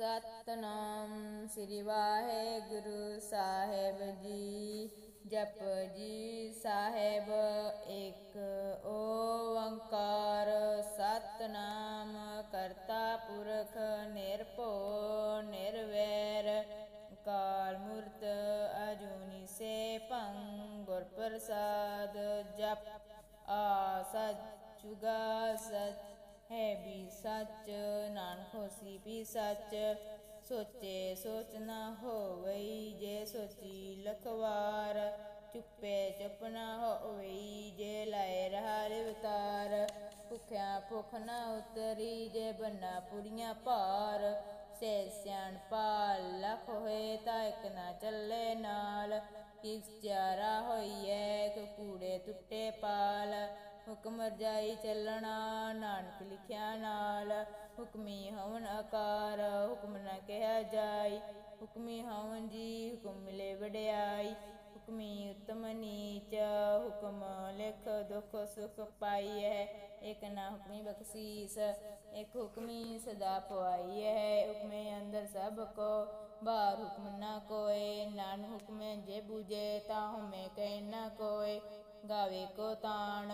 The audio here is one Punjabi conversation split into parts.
ਸਤਨਾਮ ਸ੍ਰੀ ਵਾਹਿਗੁਰੂ ਸਾਹਿਬ ਜੀ। ਜਪ ਜੀ ਸਾਹਿਬ ਇੱਕ ਓੰਕਾਰ। ਸਤਨਾਮ ਕਰਤਾ ਪੁਰਖ ਨਿਰਭਉ ਨਿਰਵੈਰ। ਕਾਲ ਮੂਰਤ ਅਜੂਨੀ ਸੇ ਭੰ ਗੁਰ ਪ੍ਰਸਾਦ। ਜਪ ਆ ਸਚ ਜੁਗਾ ਸਚ ਹੈ ਵੀ ਸੱਚ, ਨਾਨਕ ਹੋਸੀ ਵੀ ਸੱਚ। ਸੋਚੇ ਸੋਚ ਨਾ ਹੋਵਈ, ਜੇ ਸੋਚੀ ਲਖਵਾਰ। ਚੁੱਪੇ ਚੁੱਪ ਨਾ ਹੋਵਈ, ਜੇ ਲਾਏ ਰਹਾ ਵਿਤਾਰ। ਭੁਖਿਆ ਭੁਖ ਨਾ ਉਤਰੀ, ਜੇ ਬੰਨਾ ਪੁਰੀਆਂ ਭਾਰ। ਸੇ ਸਿਆਣ ਪਾਲ ਲਖ ਹੋਏ ਤਾਂ ਇੱਕ ਨਾ ਚੱਲੇ ਨਾਲ। ਕਿਸ ਚਾਰਾ ਹੋਈਐ ਕਿ ਕੂੜੇ ਟੁੱਟੇ ਪਾਲ। ਹੁਕਮ ਰਜਾਈ ਚੱਲਣਾ, ਨਾਨਕ ਲਿਖਿਆ ਨਾਲ, ਹੁਕਮੀ ਹਵਨ ਆਕਾਰ, ਹੁਕਮ ਨਾ ਕਿਹਾ ਜਾਈ, ਹੁਕਮੀ ਹਵਨ ਜੀ, ਹੁਕਮ ਮਿਲੇ ਵਡਿਆਈ, ਹੁਕਮੀ ਉਤਮ ਨੀਚ, ਹੁਕਮ ਲਿਖ ਦੁਖ ਸੁਖ ਪਾਈਐ, ਇਕ ਨਾ ਹੁਕਮੀ ਬਖਸ਼ੀਸ, ਇਕ ਹੁਕਮੀ ਸਦਾ ਪਵਾਈਐ ਹੁਕਮੇ ਅੰਦਰ ਸਭ ਕੋ, ਬਾਹਰ ਹੁਕਮ ਨਾ ਕੋਏ, ਨਾਨ ਹੁਕਮੇ ਜੇ ਬੂਝੇ, ਤਾ ਹਮੇ ਕਹਿ ਨਾ ਕੋਏ, ਗਾਵੇ ਕੋ ਤਾਣ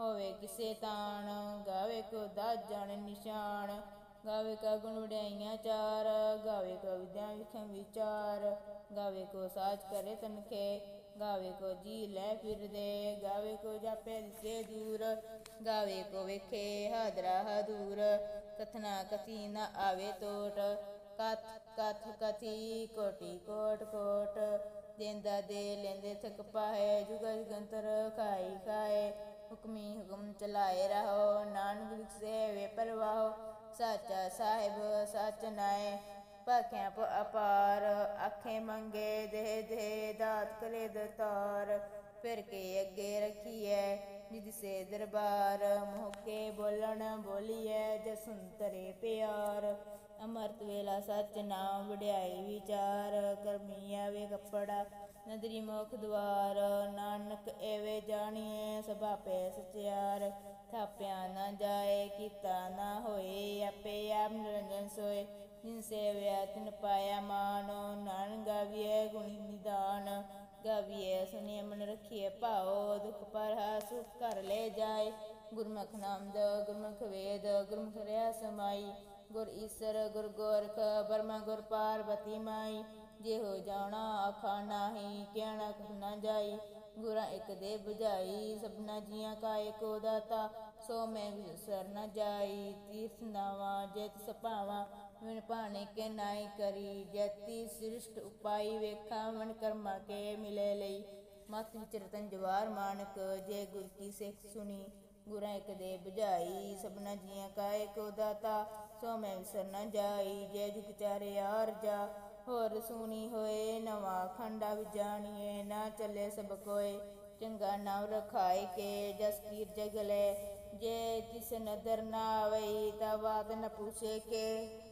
ਹੋਵੇ ਕਿਸੇ ਤਾਣ, ਗਾਵੇ ਕੋ ਦਾਜਣ ਨਿਸ਼ਾਨ, ਗਾਵੇ ਕਾ ਗੁਣ ਵਡਿਆਈਆਂ ਚਾਰ, ਗਾਵੇ ਕੋ ਵਿਦਿਆ ਵਿਖਮ ਵਿਚਾਰ, ਗਾਵੇ ਕੋ ਸਾਜ ਕਰੇ ਤਨਖੇ, ਗਾਵੇ ਕੋ ਜੀ ਲੈ ਫਿਰਦੇ, ਗਾਵੇ ਕੋ ਜਾਪੇ ਦਿਸੇ ਦੂਰ, ਗਾਵੇ ਕੋ ਵੇਖੇ ਹਾਦਰਾ ਹਦੂਰ, ਕਥਨਾ ਕਥੀ ਨਾ ਆਵੇ ਟੋਟ ਕਥ ਕਥ ਕਥੀ ਕੋਟੀ ਕੋਟ ਕੋਟ, ਦੇਂਦਾ ਦੇ ਲੈਂਦੇ ਥਕ ਪਾਏ ਜੁਗਾ ਜੁਗੰਤਰ ਖਾਈ ਖਾਏ ਹੁਕਮੀ ਹੁਕਮ ਚਲਾਏ ਰਹੋ, ਨਾਨਕ ਲਿਖੇ ਵੇ ਪਰਵਾਹੋ, ਸਾਚਾ ਸਾਹਿਬ ਸਚ ਨਾਏ। ਭਖਿਆ ਅਪਾਰ, ਆਖੇ ਮੰਗੇ ਦੇ ਦੇ, ਦਾਤ ਕਰੇ ਦਤਾਰ, ਫਿਰ ਕੇ ਅੱਗੇ ਰਖੀਐ। ਜਿਦ ਦਰਬਾਰ ਮੋਕੇ ਬੋਲਣ ਬੋਲੀਐ ਜਸੁੰਤਰੇ ਪਿਆਰ। ਅਮਰਤ ਵੇਲਾ ਸਚ ਨਾਮ ਵਡਿਆਈ ਵਿਚਾਰ ਕਰਮੀ ਆਵੇ ਕੱਪੜਾ, ਨਦਰੀ ਮੁਖ ਦਵਾਰ। ਨਾਨਕ ਐਵੇਂ ਜਾਣੀਏ ਸਭਾ ਪੈ ਸਚਿਆਰ। ਥਾਪਿਆ ਨਾ ਜਾਏ, ਕੀਤਾ ਨਾ ਹੋਏ, ਆਪੇ ਆਪ ਨਿਰੰਜਨ ਸੋਏ। ਜਿਨ ਸੇਵਿਆ ਤਿਨ ਪਾਇਆ ਮਾਨੋ ਨਾਨ ਗਾਵੀਏ ਗੁਣੀ ਨਿਦਾਨ। ਗਾਵੀਏ ਸੁਨੀਏ ਮਨ ਰਖੀਏ ਭਾਓ ਦੁਖ ਪਰ ਸੁਖ ਕਰ ਲੈ ਜਾਏ। ਗੁਰਮੁਖ ਨਾਮ ਦ ਗੁਰਮੁਖ ਵੇਦ, ਗੁਰਮੁਖ ਰਿਆ ਸਮਾਈ। ਗੁਰ ਈਸਰ, ਗੁਰ ਗੋਰਖ, ਬਰਮਾ ਗੁਰ ਪਾਰਵਤੀ ਮਾਈ। ਜੇ ਹੋ ਜਾਣਾ ਆਖਾ ਨਾਹੀ, ਕਹਿਣਾ ਕੁ ਨਾ ਜਾਈ। ਗੁਰਾ ਇੱਕ ਦੇ 부ਝਾਈ ਸਭਨਾ ਜੀਆਂ ਕਾ ਏਕੋ ਦਾਤਾ। ਸੋ ਮੈਂ ਵਿਸਰ ਨ ਜਾਈ, ਤੀਰਥ ਨਾਵਾ, ਜੇਤ ਸਪਾਵਾ ਵਿਣ ਪਾਣੇ ਕੇ ਨਾਈ ਕਰੀ, ਜੈਤੀ ਸ੍ਰਿਸ਼ਟ ਉਪਾਈ ਵੇਖਾ, ਮਨ ਕਰਮਾ ਕੇ ਮਿਲੇ ਲਈ। ਮਤ ਵਿਚਰਤਨ ਜਵਾਰ ਮਾਨਕ, ਜੇ ਗੁਰ ਕੀ ਸਿੱਖ ਸੁਣੀ, ਗੁਰਾਂ ਇੱਕ ਦੇ 부ਝਾਈ ਸਭਨਾ ਜੀਆਂ ਕਾ ਏਕੋ ਦਾਤਾ ਸੋ ਮੈਂ ਵਿਸਰ ਨ ਜਾਈ। ਜੇ ਜੁਗ ਚਾਰੇ ਆਰ ਜਾ, ਹੋਰ ਸੁਣੀ ਹੋਏ, ਨਵਾਂ ਖੰਡਾ ਵਿਜਾਣੀਏ ਨਾ ਚੱਲੇ ਸਭ ਕੋਏ, ਚੰਗਾ ਨਾਮ ਰਖਾਏ ਕੇ, ਜਸ ਕੀਰ ਜਗਲੇ। ਜੇ ਤਿਸ ਨਦਰ ਨਾ ਆਵਈ, ਤਾ ਬਾਤ ਨ ਪੁੱਛੇ ਕੇ।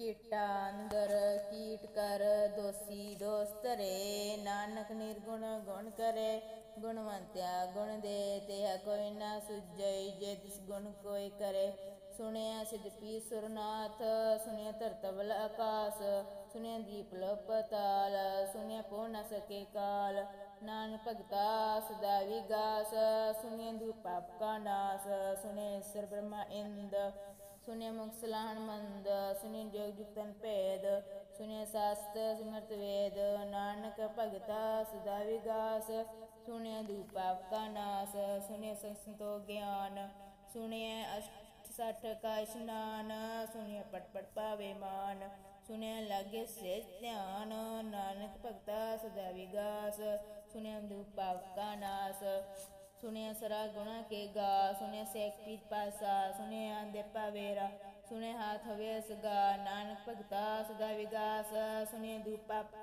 ਕੀਟਾ ਅੰਦਰ ਕੀਟ ਕਰ, ਦੋਸੀ ਦੋਸਤ ਰੇ, ਨਾਨਕ ਨਿਰਗੁਣ ਗੁਣ ਕਰੇ, ਗੁਣਵੰਤਿਆ ਗੁਣ ਦੇ, ਤੇ ਕੋਈ ਨਾ ਸੁਜਈ ਜੇ ਤਿਸ ਗੁਣ ਕੋਈ ਕਰੇ। ਸੁਣਿਆ ਸਿਧਪੀ ਸੁਰਨਾਥ, ਸੁਣਿਆ ਧਰਤਵਲ ਆਕਾਸ, ਸੁਣਿਆ ਦੀਪ ਲੋ ਪਤਾਲ ਸੁਣਿਆ ਪੋ ਨ ਸਕੇ ਕਾਲ। ਨਾਨਕ ਭਗਤਾ ਸਦਾ ਵਿਗਾਸ, ਸੁਣਿਆ ਦੂ ਪਾਪ ਕਾ ਨਾਸ, ਸੁਣਿਆ ਸਰ ਬ੍ਰਹਮਾ ਇੰਦ। ਸੁਣਿਆ ਮੁਖ ਸਲਾਹਣ ਮੰਦ, ਸੁਣਿਆ ਜੋਗ ਜੁਗਤਨ ਭੇਦ, ਸੁਣਿਆ ਸਾਸਤ ਸਿਮਰਤ ਵੇਦ, ਨਾਨਕ ਭਗਤਾ ਸਦਾ ਵਿਗਾਸ, ਸੁਣਿਆ ਦੂ ਪਾਪ ਕਾ ਨਾਸ, ਸੁਣਿਆ ਸੰਸਤੋ ਗਿਆਨ, ਸੁਣਿਆ ਅਸ਼ਟ ਸਠ ਕਾ ਇਸ਼ਨਾਨ ਸੁਣਿਆ ਪਟ ਪਟ ਪਾਵੇ ਮਾਨ, ਸੁਣਿਆ ਲਾਗੇ ਸੇ ਧਿਆਨ, ਨਾਨਕ ਭਗਤਾ ਸਦਾ ਵਿਗਾਸ, ਸੁਣਿਆ ਦੂ ਕਾ ਨਾਸ ਸੁਣਿਆ ਸਰਾ ਗੁਣਾ ਕੇ ਗਾ, ਸੁਣਿਆ ਸੇਖ ਪੀਤ ਪਾਸਾ, ਸੁਣਿਆ ਦੇ ਪਾਵੇਰਾ ਸੁਣੇ ਹਾਥ ਹਵੇ ਸਗਾ ਨਾਨਕ ਭਗਤਾ ਸਦਾ ਵਿਗਾਸ ਸੁਣੇ ਦੂ ਪਾਪ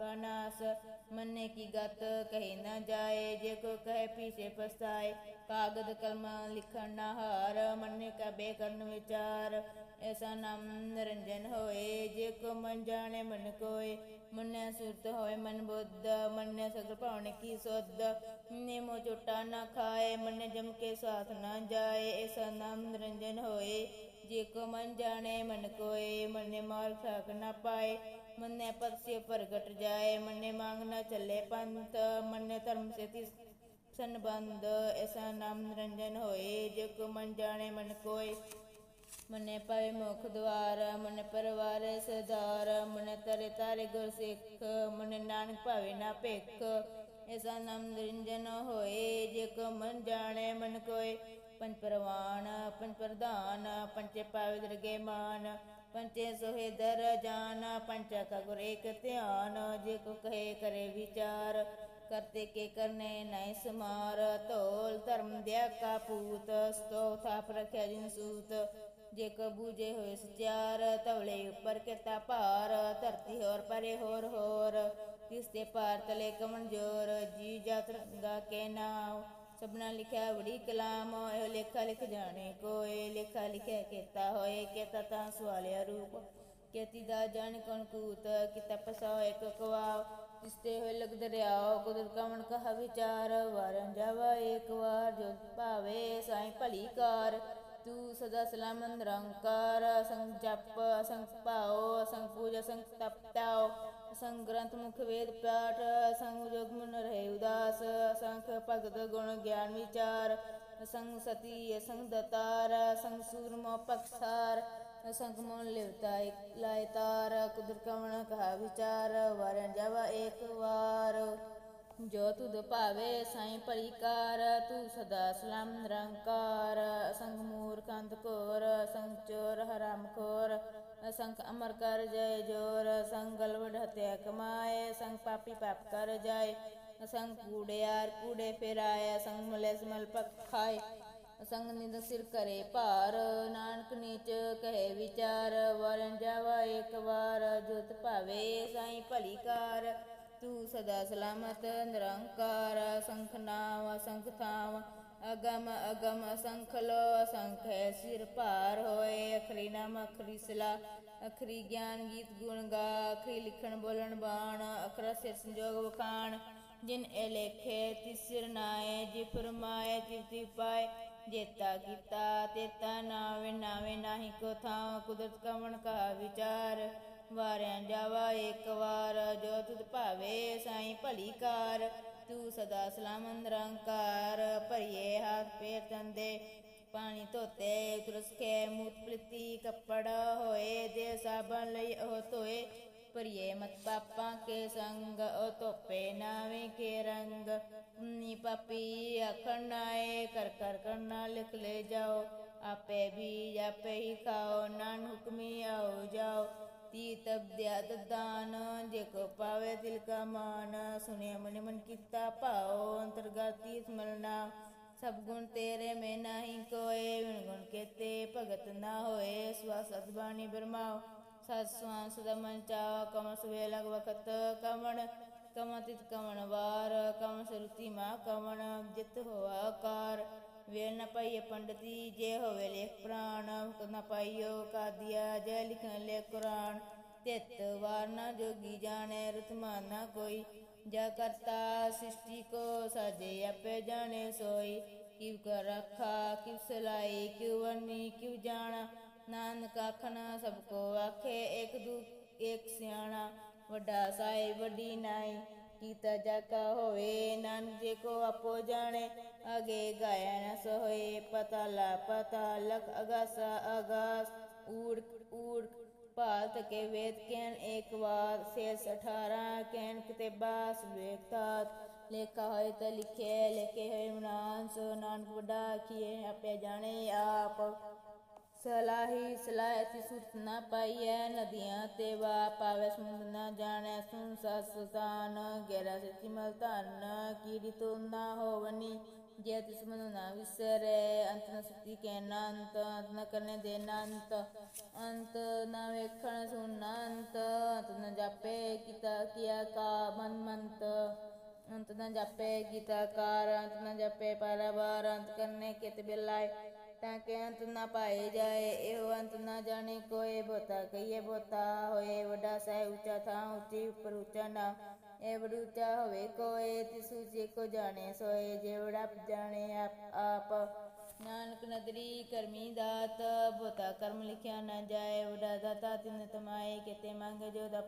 ਮੰਨੇ ਕੀ ਗਤ ਕਹੇ ਨਾ ਜਾਏ, ਜੇ ਕੋ ਕਹੇ ਪੀਛੇ ਪਛਤਾਏ, ਕਾਗਦ ਕਲਮ ਲਿਖਣ ਨਾ ਹਾਰ, ਮੰਨੇ ਕਾ ਬੇ ਕਰਨ ਵਿਚਾਰ ਐਸਾ ਨਾਮ ਨਿਰੰਜਨ ਹੋਏ, ਜੇ ਕੋ ਮਨ ਜਾਣੇ ਮਨ ਕੋਏ ਮੰਨਿਆ ਸੁਰਤ ਹੋਏ ਮਨ ਬੁੱਧ ਮੰਨਿਆ ਸਗਲ ਭਾਵਨੇ ਕੀ ਸੁਧ, ਨੇਮੋ ਚੋਟਾ ਨਾ ਖਾਏ, ਮੰਨੇ ਜਮ ਕੇ ਸਾਥ ਨਾ ਜਾਏ, ਐਸਾ ਨਾਮ ਨਿਰੰਜਨ ਹੋਏ, ਜੇ ਕੋ ਮਨ ਜਾਣੇ ਮਨ ਕੋਏ, ਮਨੇ ਮਾਰ ਸਾਕ ਨਾ ਪਾਏ, ਮਨੇ ਪਕਸਿ ਪ੍ਰਗਟ ਜਾਏ, ਮਨੇ ਮੰਗ ਨਾ ਚੱਲੇ ਪੰਥ, ਮਨੇ ਧਰਮ ਸੇ ਤਿਸ ਸੰਬੰਧ, ਐਸਾ ਨਾਮ ਨਿਰੰਜਨ ਹੋਏ, ਜੇ ਕੋ ਮਨ ਜਾਣੇ ਮਨ ਕੋਏ ਮਨੇ ਪਵੇ ਮੁਖ ਦਵਾਰ, ਮਨ ਪਰਵਾਰ ਸਦਾਰ ਮਨ ਤਰੇ ਤਾਰੇ ਗੁਰ ਸਿੱਖ ਮਨ ਨਾਨਕ ਭਾਵੇ ਨਾ ਭਿਖ। ਐਸਾ ਨਾਮ ਨਿਰੰਜਨ ਹੋਏ, ਜੇ ਕੋ ਮਨ ਜਾਣੇ ਮਨ ਕੋਏ। ਪੰਜ ਪਰਵਾਨ, ਪੰਜ ਪ੍ਰਧਾਨ ਪੰਚੇ ਪਾਵੇ ਦਰਗੇ ਮਾਨ। ਪੰਚੇ ਸੋਹੇ ਦਰ ਜਾਨ ਪੰਚਾ ਕਾ ਗੁਰ ਏਕ ਧਿਆਨ। ਜੇ ਕੋ ਕਹੇ ਕਰੇ ਵਿਚਾਰ, ਕਰਤੇ ਕੇ ਕਰਨੇ ਨਹੀਂ ਸਮਾਰ। ਧੋਲ ਧਰਮ ਦਿਆ ਕਾ ਪੂਤ, ਸਤੋ ਥਾਪ ਰਖਿਆ ਜਿਨ ਸੂਤ। ਜੇ ਕੋ ਬੂਝੇ ਹੋਏ ਸਚਿਆਰ ਤਵਲੇ ਉੱਪਰ ਕਿਤਾ ਭਾਰ, ਧਰਤੀ ਹੋਰ ਪਰੇ ਹੋਰ ਹੋਰ। ਤਿਸ ਤੇ ਪਾਰ ਤਲੇ ਕਮਨ ਜੀ ਜਾਤ ਦਾ ਕੇ ਨਾਮ ਸਭਨਾ ਲਿਖਿਆ ਬੜੀ ਕਲਾਮ, ਇਹ ਲੇਖਾ ਲਿਖ ਜਾਣੇ ਕੋਏ। ਲੇਖਾ ਲਿਖਿਆ ਕੀਤਾ ਹੋਏ, ਕੀਤਾ ਤਾਂ ਸਵਾਲਿਆ ਰੂਪ। ਕੇਤੀ ਦਾ ਜਾਣ ਕੌਣ ਕੂਤ, ਕਿਤਾ ਪਸਾ ਇੱਕ ਕਵਾਵ ਤਿਸਤੇ ਹੋਏ ਲਗ ਦਰਿਆਓ ਕੁਦਰ ਕਮਣ ਕਹਾ ਵਿਚਾਰ। ਵਾਰਨ ਜਾਵਾ ਇੱਕ ਵਾਰ, ਜੋ ਭਾਵੇ ਸਾਈ ਭਲੀ ਕਾਰ। ਤੂੰ ਸਦਾ ਸਲਾਮ ਨਿਰੰਕਾਰ ਸੰਗ ਜਪ ਸੰਗ ਭਾਓ ਸੰਗ ਪੂਜਾ ਸੰਗ ਤਪਤਾਓ ਸੰਗ ਗ੍ਰੰਥ ਮੁਖ ਵੇਦ ਪਾਠ ਸੰਗ ਜੋਗ ਮਨ ਰਹੇ ਉਦਾਸ ਸੰਖ ਭਗਤ ਗੁਣ ਗਿਆਨ ਵਿਚਾਰ ਸੰਗ ਸਤੀ ਸੰਗ ਦਤਾਰ ਸੰਗ ਸੂਰਮੋ ਪਖਸਾਰ ਸੰਗ ਮਨ ਲਿਵਤਾ ਇਕ ਲਾਇ ਤਾਰ ਕੁਦਰ ਕਵਣ ਕਹਾ ਵਿਚਾਰ ਵਰਨ ਜਾਵਾ ਇੱਕ ਵਾਰ ਜੋ ਤੁਧ ਭਾਵੇ ਸਾਈ ਭਲੀ ਕਾਰ ਤੂੰ ਸਦਾ ਸਲਾਮ ਨਿਰੰਕਾਰ। ਸੰਗ ਮੂਰਖ ਅੰਧ ਘੋਰ ਸੰਗ ਚੋਰ ਹਰਾਮ ਖੋਰ ਸੰਖ ਅਮਰ ਕਰ ਜੈ ਜੋਰ ਸੰਗ ਗਲਵਡ ਹਤਿਆ ਕਮਾਏ। ਸੰਗ ਪਾਪੀ ਪਾਪ ਕਰ ਜਾਏ। ਸੰਗ ਕੂੜਿਆਰ ਕੂੜੇ ਫੇਰਾਏ। ਸੰਗ ਮਲੇ ਮਲ ਪਕ ਖਾਏ। ਸੰਗ ਨਿੰਦ ਸਿਰ ਕਰੇ ਭਾਰ। ਨਾਨਕ ਨੀਚ ਕਹੇ ਵਿਚਾਰ। ਵਰਨ ਜਾਵਾ ਇੱਕ ਵਾਰ। ਜੁਤ ਭਾਵੇ ਸਾਈ ਭਲੀ ਕਾਰ ਤੂੰ ਸਦਾ ਸਲਾਮਤ ਨਿਰੰਕਾਰ ਅਸੰਖ ਨਾਮ ਅਸੰਖ ਥਾਮ ਅਗਮ ਅਗਮ ਅਸੰਖ ਲੋ ਅਸੰਖ ਹੈ ਸਿਰ ਭਾਰ ਹੋਏ ਅਖਰੀ ਨਾਮ ਅਖਰੀ ਸਲਾ ਅਖਰੀ ਗਿਆਨ ਗੀਤ ਗੁਣ ਗਾ ਅਖਰੀ ਲਿਖਣ ਬੋਲਣ ਬਾਣ ਅਖਰਾ ਸਿਰ ਸੰਜੋਗ ਵਖਾਣ ਜਿਨ ਇਹ ਲੇਖੇ ਤਿਸ ਸਿਰ ਨਾਏ ਜੀ ਫਰਮਾਏ ਤਿਸ ਤੀ ਪਾਏ ਜੇਤਾ ਕੀਤਾ ਤੇਤਾ ਨਾਵੇ ਨਾਵੇ ਨਾਹੀ ਕੋ ਥਾਂ ਕੁਦਰਤ ਕਵਣ ਕਾ ਵਿਚਾਰ ਵਾਰਿਆ ਜਾਵਾ ਇੱਕ ਵਾਰ, ਜੋ ਤੁਧ ਭਾਵੇ ਸਾਈ ਭਲੀ ਕਾਰ। ਤੂੰ ਸਦਾ ਸਲਾਮ ਨਿਰੰਕਾਰ, ਭਰੀਏ ਹੱਥ ਪੇਰ ਤੰਦੇ ਪਾਣੀ ਧੋਤੇ ਤੁਰਸ ਕੇ ਮੂਤ ਪਲਿੱਤੀ, ਕੱਪੜ ਹੋਏ ਦੇ ਸਾਬਣ ਲਈ ਉਹ ਧੋਏ। ਭਰੀਏ ਮਤ ਪਾਪਾਂ ਕੇ ਸੰਗ, ਉਹ ਧੋਪੇ ਨਾਵੇਂ ਕੇ ਰੰਗ। ਉਨੀ ਪਾਪੀ ਅਖਣਾਏ ਕਰ ਕਰ ਕਰਨਾ ਲਿਖ ਲੈ ਜਾਓ। ਆਪੇ ਵੀ ਆਪੇ ਹੀ ਖਾਓ ਨਾਨ ਹੁਕਮੀ ਆਓ ਜਾਓ। ਤੀ ਤਬ ਦਿਆ ਦਾਨ ਜੇ ਕੋ ਪਾਵੇ ਦਿਲ ਕਾ ਮਾਨ ਸੁਨਿਆ ਮਨ ਮਨ ਕੀਤਾ ਭਾਓ ਅੰਤਰਗਾਤੀ ਸਮਲਣਾ। ਸਭ ਗੁਣ ਤੇਰੇ ਮੈਂ ਨਹੀਂ ਕੋਏ ਵਿਣ ਗੁਣ ਕੇਤੇ ਭਗਤ ਨਾ ਹੋਏ ਸਵਾਸ ਅਦਬਾਣੀ ਬਰਮਾਓ ਸਤ ਸਵਾਸ ਸਦਾ ਮਨ ਚਾਵਾ ਕਮ ਸਵੇ ਲਗ ਵਖਤ ਕਮਣ। ਕਮ ਤਿਤ ਕਮਣ ਵਾਰ ਕਮ ਸਰੂਤੀ ਮਾ ਕਮਣ, ਜਿਤ ਹੋਆ ਵੇਲ ਨ ਪਾਈਏ ਪੰਡਤੀ ਜੇ ਹੋਵੇ ਲੇਖ ਪ੍ਰਾਣ, ਹੁਕਮ ਨ ਪਾਈਓ ਕਾਦੀਆ, ਜੈ ਲਿਖਣ ਲੈ ਕੁਰਾਨ। ਤਿਤ ਵਾਰ ਨ ਜੋਗੀ ਜਾਣੇ ਰਤਮਾਨ ਨਾ ਕੋਈ। ਜਾ ਕਰਤਾ ਸ੍ਰਿਸ਼ਟੀ ਕੋ, ਸਾਜੇ ਆਪੇ ਜਾਣੇ ਸੋਈ। ਕਿਵ ਕਰ ਰੱਖਾ ਕਿਵ ਸਲਾਈ, ਕਿਵ ਵਰਨੀ ਕਿਵ ਜਾਣਾ। ਨਾਨਕ ਆਖਣਾ, ਸਭ ਕੋ ਆਖੇ, ਇੱਕ ਦੂ ਇੱਕ ਸਿਆਣਾ। ਵੱਡਾ ਸਾਈ ਵੱਡੀ ਨਾਈ। ਕੀਤਾ ਜਾ ਹੋਵੇ, ਨਾਨਕ ਜੇ ਕੋ ਆਪੋ ਜਾਣੇ। ਅਗੇ ਗਾਇਆ ਸੋਏ ਪਤਾ ਲਾ ਪਤਾ ਲਖ ਅਗਾਸਾ ਅਗਾਸ। ਊੜ ਊੜ ਭਾਲਤ ਕੇ ਵੇਦ ਕੈਨ ਇੱਕ ਵਾਰ, ਸੇਸ 18 ਕੈਨ ਕਿਤੇ ਬਾਸ ਵੇਖਤਾਤ ਲੇਖਾ ਹੋਏ ਤਾਂ ਲਿਖੇ ਲਿਖੇ ਹੋਏ ਮਨਾਨ, ਸੋ ਨਾਨਕ ਵੱਡਾ ਕੀਏ ਆਪੇ ਜਾਣੇ ਆਪ। ਸਲਾਹੀ ਸਲਾਹਤੀ ਸੁਤ ਨਾ ਪਾਈਐ, ਨਦੀਆਂ ਤੇ ਵਾ ਪਾਵੇ ਸਮੁੰਦ ਨਾ ਜਾਣੈ ਸੁਨ ਸਸਤਾਨ ਗੇਰਾ ਸਚੀ ਮਲ ਧਨ, ਕੀੜੀ ਤੋ ਨਾ ਹੋਵਨੀ, ਜੇ ਤਿਸ ਮਨ ਨਾ ਵਿਸਰੈ, ਅੰਤ ਨ ਸਤੀ ਕੇ ਨਾਂਤ ਅੰਤ ਨ ਕਰਨੇ ਦੇ ਨਾਂਤ ਅੰਤ ਨ ਵੇਖਣ ਸੁਨ ਅੰਤ ਅੰਤ ਨ ਜਾਪੇ ਕੀਤਾ ਕੀਆ ਕਾ ਮਨ ਮੰਤ, ਅੰਤ ਨ ਜਾਪੇ ਗੀਤਾ ਕਾਰ, ਅੰਤ ਨ ਜਾਪੇ ਪਰਵਾਰ ਅੰਤ ਕਰਨੇ ਕਿਤ ਬਿਲਾਏ। ਤਾਂ ਕਿ ਅੰਤ ਨਾ ਪਾਏ ਜਾਏ, ਇਹੋ ਅੰਤ ਨਾ ਜਾਣੇ ਕੋਏ ਬੋਤਾ ਕਹੀਏ ਬੋਤਾ ਹੋਏ, ਵੱਡਾ ਸਹਿ ਉੱਚਾ ਥਾਂ, ਉੱਚੀ ਉੱਪਰ ਉੱਚਾ ਨਾ। ਇਹ ਬੜ ਉੱਚਾ ਹੋਵੇ ਕੋਏ, ਤਿਸ ਉੱਚੇ ਕੋ ਜਾਣੇ ਸੋਏ, ਜੇ ਵੜਾ ਜਾਣੇ ਆਪ ਆਪ ਨਾਨਕ ਨਦਰੀ ਕਰਮੀ ਦਾਤ ਬੋਤਾ ਕਰਮ ਲਿਖਿਆ ਨਾ ਜਾਏ ਵਡਾ ਦਾਤਾ ਤਿਨ ਤਮਾਏ, ਕਿਤੇ ਮੰਗ ਜੋ ਦਾ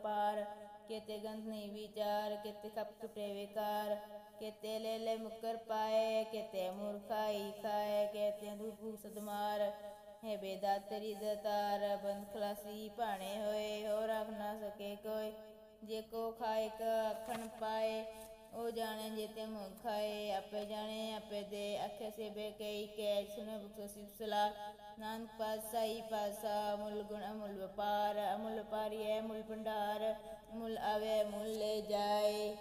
ਕਿਤੇ ਗੰਧ ਨਹੀਂ ਵਿਚਾਰ, ਕਿਤੇ ਖਪ ਟੁਟੇ ਵਿਕਾਰ, ਕਿਤੇ ਲੈ ਲੈ ਮੁਕਰ ਪਾਏ, ਕਿਤੇ ਮੂਰਖਾਈ ਖਾਏ, ਕਿਤੇ ਦੁਭੂ ਸਦਮਾਰ, ਹੈ ਬੇਦਾਤਰੀ ਦਤਾਰ, ਬੰਦ ਖਲਾਸੀ ਭਾਣੇ ਹੋਏ ਹੋ ਰੱਖ ਨਾ ਸਕੇ ਕੋਈ, ਜੇ ਕੋ ਖਾਏ ਅਖਣ ਪਾਏ ਉਹ ਜਾਣੇ ਜੇਤੇ ਮੁਖ ਖਾਏ ਆਪੇ ਜਾਣੇ, ਆਪੇ ਦੇ। ਅਖੇ ਸੇ ਬੇ ਕਈ ਕੈ ਸੁਨੇ ਬੁਖ ਸਿਫ ਸਲਾ ਨਾਨਕ ਪਾਸਾ ਹੀ ਪਾਸਾ ਮੁੱਲ ਗੁਣ, ਅਮੁੱਲ ਵਪਾਰ। ਅਮੁੱਲ ਵਪਾਰੀ ਹੈ ਮੁੱਲ ਭੰਡਾਰ। ਮੁੱਲ ਆਵੇ ਮੁੱਲ ਲੈ ਜਾਏ।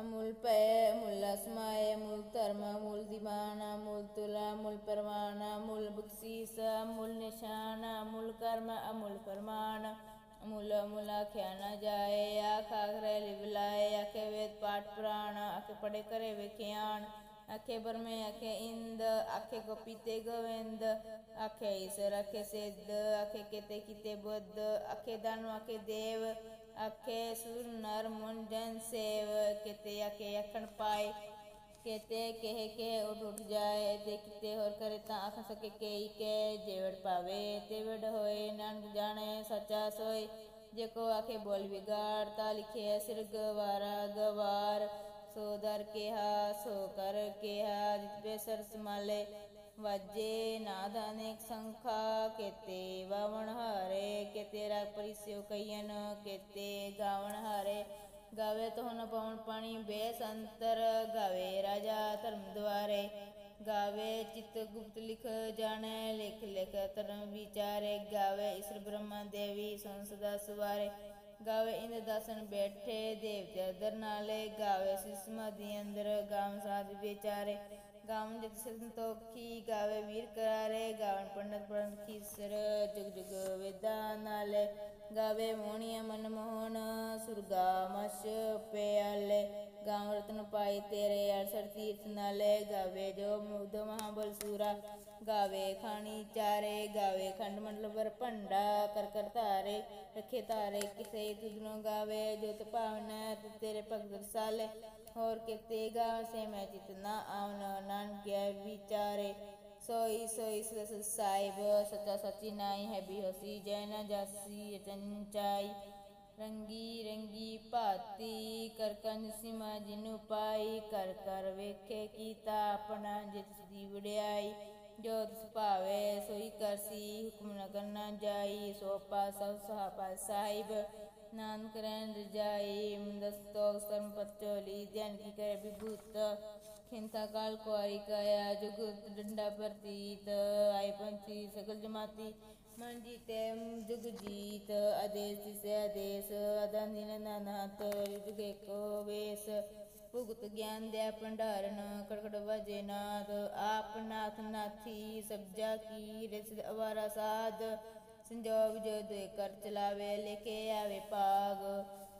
ਅਮੁੱਲ ਪੈ ਮੁੱਲ ਅਸਮਾਏ। ਮੁੱਲ ਧਰਮ ਮੁੱਲ ਦੀਵਾਨਾ ਮੁੱਲ ਤੁਲਾ ਮੁੱਲ ਪਰਵਾਨਾ। ਮੁੱਲ ਬਖਸ਼ੀਸ ਮੁੱਲ ਨਿਸ਼ਾਨ ਮੁੱਲ ਕਰਮ, ਅਮੁੱਲ ਫਰਮਾਨ। ਅਮੁੱਲ ਅਮੁੱਲ ਆਖਿਆ ਨਾ ਜਾਏ, ਆਖ ਆਖਰੇ ਲਿਵਲਾਏ ਆਖੇ ਵੇਦ ਪਾਠ ਪੁਰਾਣ, ਆਖੇ ਪੜੇ ਕਰੇ ਵਿਖਿਆਨ ਆਖੇ ਬਰਮੇ ਆਖੇ ਇੰਦ, ਆਖੇ ਗੋਪੀਤੇ ਗੋਵਿੰਦ, ਆਖੇ ਈਸ਼ਰ ਆਖੇ ਸਿੱਧ, ਆਖੇ ਕਿਤੇ ਕਿਤੇ ਬੁੱਧ, ਆਖੇ ਦਾਨੁ ਆਖੇ ਦੇਵ, ਆਖੇ ਸੁਰ ਨਰ ਮੁਨ ਜਨ ਸੇਵ, ਕਿਤੇ ਆਖੇ ਅਖਣ ਪਾਏ ਕਿਤੇ ਕਹੇ ਕੇ ਉੱਠ ਉੱਠ ਜਾਏ ਤੇ ਕਿਤੇ ਹੋਰ ਕਰੇ ਤਾਂ ਆਖ ਸਕੇ ਕਈ ਕੇ ਜੇਵੜ ਪਾਵੇ ਤੇ ਵਡ ਹੋਏ ਨਾਨਕ ਜਾਣੇ ਸੱਚਾ ਸੋਈ ਜੇ ਕੋ ਆਖੇ ਬੋਲ ਵਿਗਾੜ ਤਾ ਲਿਖੇ ਸਿਰ ਗਵਾਰਾ ਗਵਾਰ ਸੋ ਦਰ ਕਿਹਾ ਸੋ ਕਰ ਕਿਹਾ ਜਿਤ ਬੇ ਸਰਸ ਮਾਲੇ ਵਾਜੇ ਨਾਦ ਅਨੇਕ ਸੰਖਾ ਕੇਤੇ ਵਾਵਣ ਹਾਰੇ ਕੇ ਤੇਰਾ ਪਰਿਸਿਓ ਕਈਨ ਕੇਤੇ ਗਾਵਣ ਹਾਰੇ ਗਾਵੇ ਤੋ ਨ ਪਾਣੀ ਬੇਸੰਤਰ, ਗਾਵੇ ਰਾਜਾ ਧਰਮ ਦੁਆਰੇ। ਗਾਵੇ ਚਿਤ ਗੁਪਤ ਲਿਖ ਜਾਣੈ, ਲਿਖ ਲਿਖ ਧਰਮ ਵਿਚਾਰੇ। ਗਾਵੇ ਈਸ਼ਰ ਬ੍ਰਹਮਾ ਦੇਵੀ ਸੰਸਦਾ ਸਵਾਰੇ। ਗਾਵੇ ਇੰਦ ਦਾਸਨ ਬੈਠੇ ਦੇਵਤੇ ਦਰ ਨਾਲੇ। ਗਾਵੇ ਸਿਸਮਦੀ ਅੰਦਰ ਗਾਮ ਸਾਧ ਵਿਚਾਰੇ। ਗਾਵਨ ਜਿਤ ਸੰਤੋਖੀ, ਗਾਵੇ ਵੀਰ ਕਰਾਰੇ। ਗਾਵਨ ਪੰਡਤ ਪੜਨ ਖੀਸਰ, ਜੁਗ ਜੁਗ ਵੇਦਾਂ ਨਾਲੇ। ਗਾਵੇ ਮੋਹਣੀਆ ਮਨ ਮੋਹਨ ਮਸ਼ ਪਿਆਲੇ ਗਾਵ ਰਤਨ ਪਾਈ ਤੇਰੇ ਅਰਸਰ ਤੀਰਥ ਨਾਲੇ ਗਾਵੇ, ਜੋ ਮੁਗਧ ਮਹਾਬਲ ਸੂਰਾ ਗਾਵੇ, ਖਾਣੀ ਚਾਰੇ ਗਾਵੇ, ਖੰਡ ਮੰਡਲ ਵਰ ਭੰਡਾ ਕਰ ਕਰ ਧਾਰੇ, ਰਖੇ ਧਾਰੇ, ਕਿਸੇ ਤੁਧਨੋਂ ਗਾਵੇ, ਜੋਤ ਭਾਵਨ ਤੇਰੇ ਭਗਤ ਰਸਾਲੇ, ਹੋਰ ਕਿਤੇ ਗਾ ਸੇ ਮੈਂ ਚਿਤ ਨਾ ਆਵਨ ਨਾਨਕਿਆ ਵਿਚਾਰੇ। ਸੋਈ ਸੋਈ ਸਸ ਸਾਹਿਬ, ਸਚਾ ਸਚੀ ਨਾਈ ਹੈ ਵੀ ਹੋਸੀ ਜੈ ਨ ਜਾਸੀ ਚੰਚਾਈ ਰੰਗੀ ਰੰਗੀ ਭਾਤੀ ਕਰ ਕੰਜ ਸਿਮਾ ਜਿਨੁ ਪਾਈ ਕਰ ਕਰ ਵੇਖੇ ਕੀਤਾ ਆਪਣਾ ਜਿਤ ਦੀ ਵਡਿਆਈ ਜੋ ਤਿਸ ਭਾਵੇ ਸੋਈ ਕਰਸੀ ਹੁਕਮ ਨ ਕਰਨਾ ਜਾਈ, ਸੋ ਪਾਸਾ ਸਹਾਪਾ ਸਾਹਿਬ ਨਾਨਕ ਰਹਿਣ ਰਜਾਈ ਮੰਦਸਤੋ ਸਰਮ ਪਚੋਲੀ ਧਿਆਨ ਕੀ ਕਰੇ ਵਿਭੂਤ, ਖਿੰਤਾ ਕਾਲ ਕੁਆਰੀ ਕਾਇਆ ਜੁਗਤ ਡੰਡਾ ਪ੍ਰਤੀਤ, ਆਏ ਪੰਛੀ ਸਗਲ ਜਮਾਤੀ ਮਨ ਜੀਤੇ ਜੁਗ ਜੀਤ, ਆਦੇਸ ਤਿਸੇ ਆਦੇਸ ਅਦਾਨਿਨ ਨਾਨਾਤ ਜੁਗੇ ਕੋ ਵੇਸ। ਭੁਗਤ ਗਿਆਨ ਦੇ ਭੰਡਾਰਨ, ਕੜਕੜ ਵਜੇ ਨਾਦ, ਆਪ ਨਾਥ ਨਾਥੀ ਸਬਜਾ ਕੀ ਰਿਸ ਅਵਾਰਾ ਸਾਧ। ਸੰਜੋਗ ਜੋ ਦੇ ਕਰ ਚਲਾਵੇ, ਲਿਖੇ ਆਵੇ ਪਾਗ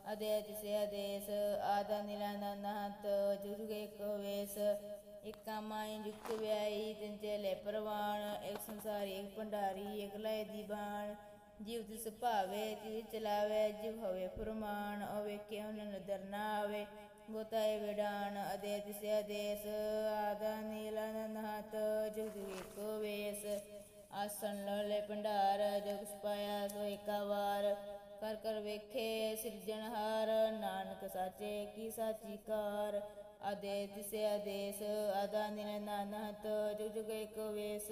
ਅਦੇ ਤਿਸੇ ਆਦੇਸ ਆਦਾ ਨਿਲਾਨਾ ਨਾਤ ਜੁਗੇ ਕੋ ਵੇਸ ਇਕਾ ਮਾਈ ਵਿਆਈ ਤਿਨ ਚਲੇ ਪ੍ਰਵਾਨ ਇੱਕ ਸੰਸਾਰੀ ਇੱਕ ਭੰਡਾਰੀ ਇੱਕ ਲੈ ਦੀ ਬਾਣ ਜੀਵ ਤਿਸ ਭਾਵੇ ਤੀ ਚਲਾਵੇ ਜਿਵ ਹੋਵੇ ਫਰਮਾਨ ਅਵੇ ਕਿਉ ਨਦਰ ਨਾ ਆਵੇ ਗੋਤਾਏ ਵਿਡਾਨ ਅਦੇ ਤਿਸੇ ਆਦੇਸ ਆਦਾ ਨੀਲਾਨਾ ਨਾਤ ਜੁਗੇ ਕੋ ਵੇਸ ਆਸਣ ਲੋਲੇ ਭੰਡਾਰ ਜੋ ਕੁਛ ਸੋ ਏਕਾ ਵਾਰ ਕਰ ਕਰ ਵੇਖੇ ਸਿਰਜਣਹਾਰ ਨਾਨਕ ਸਾਚੇ ਕੀ ਸਾਚੀ ਕਾਰ। ਆਦੇ ਤਿਸੇ ਆਦੇਸ, ਆਦਾ ਨਿਨ ਨਾਨਤ ਜੁਗ ਜੁਗ ਏਕ ਵੇਸ।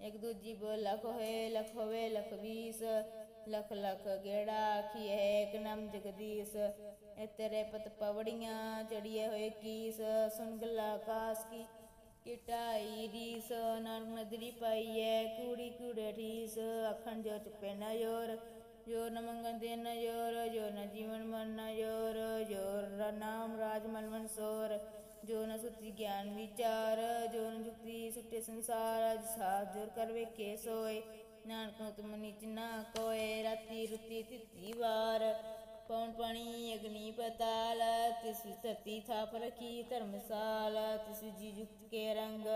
ਇੱਕ ਦੂਜੀ ਬੋ ਲਖ ਹੋਏ, ਲਖ ਹੋਵੇ, ਲਖ ਵੀਸ। ਲਖ ਲਖ ਗੇੜਾ ਆਖੀਏ ਇੱਕ ਨਾਮ ਜਗਦੀਸ਼। ਇਹ ਤੇਰੇ ਪਤ ਪਵੜੀਆਂ ਚੜੀਏ ਹੋਏ ਕੀਸ। ਸੁਣ ਗੱਲਾ ਕਾਸ ਕੀ ਕਿਟਾਈ ਰੀਸ। ਨਾਨਕ ਨਦਰੀ ਪਾਈਐ, ਕੂੜੀ ਕੂੜੇ ਠੀਸ। ਅਖੰਡ ਜੋ ਚੁਪੇ ਨ ਯੋਰ। ਜੋ ਨ ਮੰਗਨ ਦੇ ਨ ਯੋਰ ਜੋ ਨ ਜੀਵਨ ਮਨ ਨ ਯੋਰ ਜੋਰ ਰ ਨਾਮ ਰਾਜ ਮਨ ਸੋਰ। ਜੋ ਨ ਸੁਤੀ ਗਿਆਨ ਵਿਚਾਰ, ਜੋ ਨ ਜੁਗਤੀ ਸੁਟੇ ਸੰਸਾਰ, ਅਜ ਸਾਥ ਜੋਰ ਕਰ ਵੇਖੇ ਸੋਏ। ਨਾਨਕ ਨੂੰ ਤੁਮ ਨੀਚ ਨਾ ਕੋਏ, ਰਾਤੀ ਰੁਤੀ ਤਿੱਤੀ ਵਾਰ। ਪਵਨ ਪਾਣੀ? ਅਗਨੀ ਪਤਾਲ। ਤਿਸ ਧਰਤੀ ਥਾਪ ਰਖੀ ਧਰਮਸਾਲ। ਤਿਸ ਜੀ ਯੁਕਤ ਕੇ ਰੰਗ।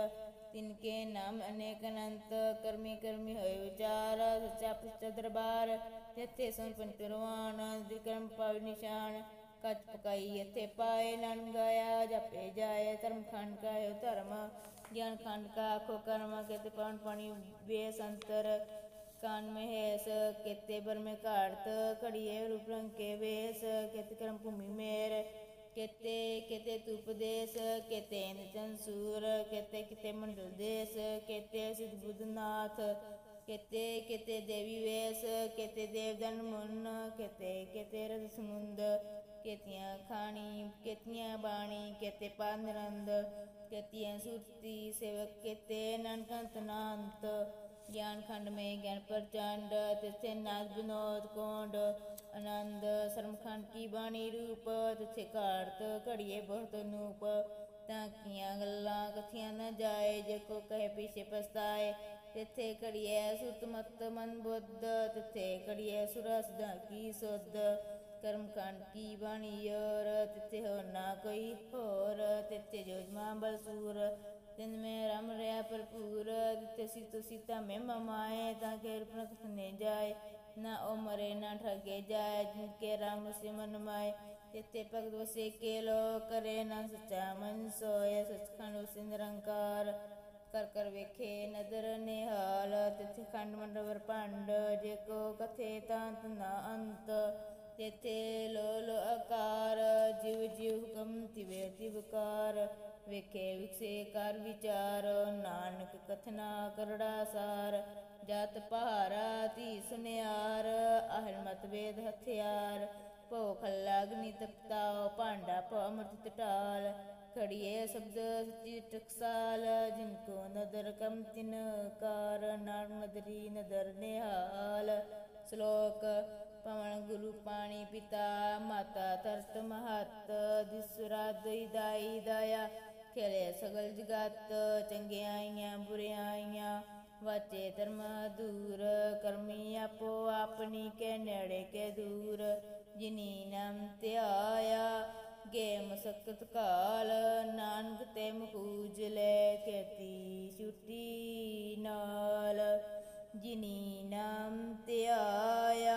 ਤਿਨ ਕੇ ਨਾਮ ਅਨੇਕ ਅਨੰਤ। ਕਰਮੀ ਕਰਮੀ ਹੋਏ ਵਿਚਾਰ। ਸੱਚਾ ਪੁੱਛ ਦਰਬਾਰ। ਜਿੱਥੇ ਸੰਪਨ ਕਰਵਾਨ ਦਿਕਰਮ ਪਾਵ ਨਿਸ਼ਾਨ। ਕੱਚ ਪਕਾਈ ਇੱਥੇ ਪਾਏ ਨਨ ਗਾਇਆ। ਜਪੇ ਜਾਏ ਧਰਮ ਖੰਡ ਕਾਇਓ ਧਰਮ। ਗਿਆਨ ਖੰਡ ਕਾ ਆਖੋ ਕਰਮ। ਕਿਤੇ ਪਵਨ ਪਾਣੀ ਬੇਸੰਤਰ ਕਾਨ ਮਹੇਸ਼, ਕੇਤੇ ਬਰਮੇ ਘਾੜਤ, ਘੜੀਏ ਰੂਪ ਰੰਗ ਕੇ ਵੇਸ, ਕਿਤ ਕਰਮ ਭੂਮੀ ਮੇਰ, ਕੇਤੇ ਕੇਤੇ ਤੁਪਦੇਸ ਕੇਤੇ ਨਿਤਨ ਸੂਰ, ਕੇਤੇ, ਕਿਤੇ ਮੰਡਲ ਦੇਸ, ਕੇਤੇ ਸਿਧ ਬੁੱਧਨਾਥ ਕੇਤੇ ਕੇਤੇ ਦੇਵੀ ਵੇਸ, ਕੇਤੇ ਦੇਵਦਨ ਮੁਨ, ਕੇਤੇ ਕੇਤੇ ਰਸ ਸਮੁੰਦ, ਕੇਤੀਆਂ ਖਾਣੀ, ਕੇਤੀਆਂ ਬਾਣੀ, ਕੇਤੇ ਪਾਨਰੰਦ ਕੇਤੀਆਂ ਸੁਰਤੀ ਸੇਵਕ, ਕੇਤੇ ਨਨਕੰਤ ਨਾੰਤ ਗਿਆਨ ਖੰਡ ਮੇ ਗਿਆਨ ਪ੍ਰਚੰਡ, ਤਿਥੇ ਨਾਦ ਬਿਨੋਦ ਕੋਂਡ, ਆਨੰਦ ਸਰਮਖੰਡ ਕੀ ਬਾਣੀ ਰੂਪ, ਤਿਥੇ ਘਾੜਤ ਘੜੀਏ ਬਹੁਤ ਨੂਪ ਤਾਂ ਕੀਆਂ ਗੱਲਾਂ ਕਥੀਆਂ ਨਾ ਜਾਏ, ਜੇ ਕੋ ਕਹੇ ਪਿਛੇ ਪਸਤਾਏ ਤਿਥੇ ਘੜੀਏ ਸੁਰਤ ਮਤ ਮਨ ਬੁੱਧ, ਤਿਥੇ ਘੜੀਏ ਸੁਰਸ ਦਾ ਕੀ ਸੁਧ ਕਰਮ ਕਾਂਡ ਕੀ ਬਾਣੀ ਔਰ, ਤਿਥੇ ਹੋ ਨਾ ਕੋਈ ਹੋਰ, ਤਿਥੇ ਜੋਜਮਾ ਬਲਸੂਰ, ਤਿਨ ਮੈਂ ਰਮ ਰਿਆ ਭਰਪੂਰ ਤਿਥੇ ਸੀਤੋ ਸੀਤਾ ਮੈਂ ਮਮਾਏ, ਤਾਂ ਕੇ ਰਪਨ ਨੇ ਜਾਏ, ਨਾ ਉਹ ਮਰੇ, ਨਾ ਠਗੇ ਜਾਏ, ਜਿਨ ਕੇ ਰਾਮ ਸੇ ਮਾਏ। ਤਿਥੇ ਭਗਤ ਵਸੇ ਕੇ ਲੋ ਕਰੇ, ਨਾ ਸਚਾ ਮਨ ਸੋਏ, ਸਚਖੰਡ ਵਸੇ ਨਿਰੰਕਾਰ। ਕਰ ਕਰ ਵੇਖੇ ਨਦਰ ਨਿਹਾਲ, ਤਿਥੇ ਖੰਡ ਮੰਡਵਰ ਭੰਡ, ਜੇ ਕੋ ਕਥੇ ਤਾਂਤ ਨਾ ਅੰਤ। ਤਿਥੇ ਲੋਲ ਆਕਾਰ ਜਿਵ ਜਿਵ ਹੁਕਮ ਤਿਵੇ ਤਿਵਕਾਰ ਵੇਖੇ ਵਿਖਸੇ ਕਰ ਵਿਚਾਰ, ਨਾਨਕ ਕਥਨਾ ਕਰੜਾ ਸਾਰ। ਜਤ ਪਹਾਰਾ ਧੀ ਸੁਨਿਆਰ, ਅਹਲ ਮਤ ਵੇਦ ਹਥਿਆਰ। ਭੋਖ ਲਗਨੀ ਤਪਤਾਓ, ਭਾਂਡਾ ਪ ਅਮਰਤ ਟਾਲ। ਖੜੀਏ ਸ਼ਬਦ ਸਚੀ ਟਕਸਾਲ, ਜਿਨ ਕੋ ਨਦਰ ਕਮ ਤਿਨ ਕਾਰ। ਨਾਮ ਨਦਰੀ ਨਦਰ ਨਿਹਾਲ। ਸ਼ਲੋਕ ਪਵਨ ਗੁਰੂ ਪਾਣੀ ਪਿਤਾ, ਮਾਤਾ ਤਰਤ ਮਹਤ, ਦਿਸਰਾ ਦਈ ਦਾਈ ਦਇਆ ਖੇਲੇ ਸਗਲ ਜਗਤ ਚੰਗਿਆਈਆਂ ਬੁਰਿਆਈਆਂ ਵਾਚੇ ਧਰਮ ਦੂਰ ਕਰਮੀ ਆਪੋ ਆਪਣੀ ਕੇ ਨੇੜੇ ਕੇ ਦੂਰ, ਜਿਨੀ ਨਾਮ ਧਿਆਇਆ ਗੇ ਮਸਕਤ ਕਾਲ, ਨਾਨਕ ਤੇ ਮਕੂਜ ਲੈ ਕੇਤੀ ਛੁੱਟੀ ਨਾਲ, ਜਿਨੀ ਨਾਮ ਧਿਆਇਆ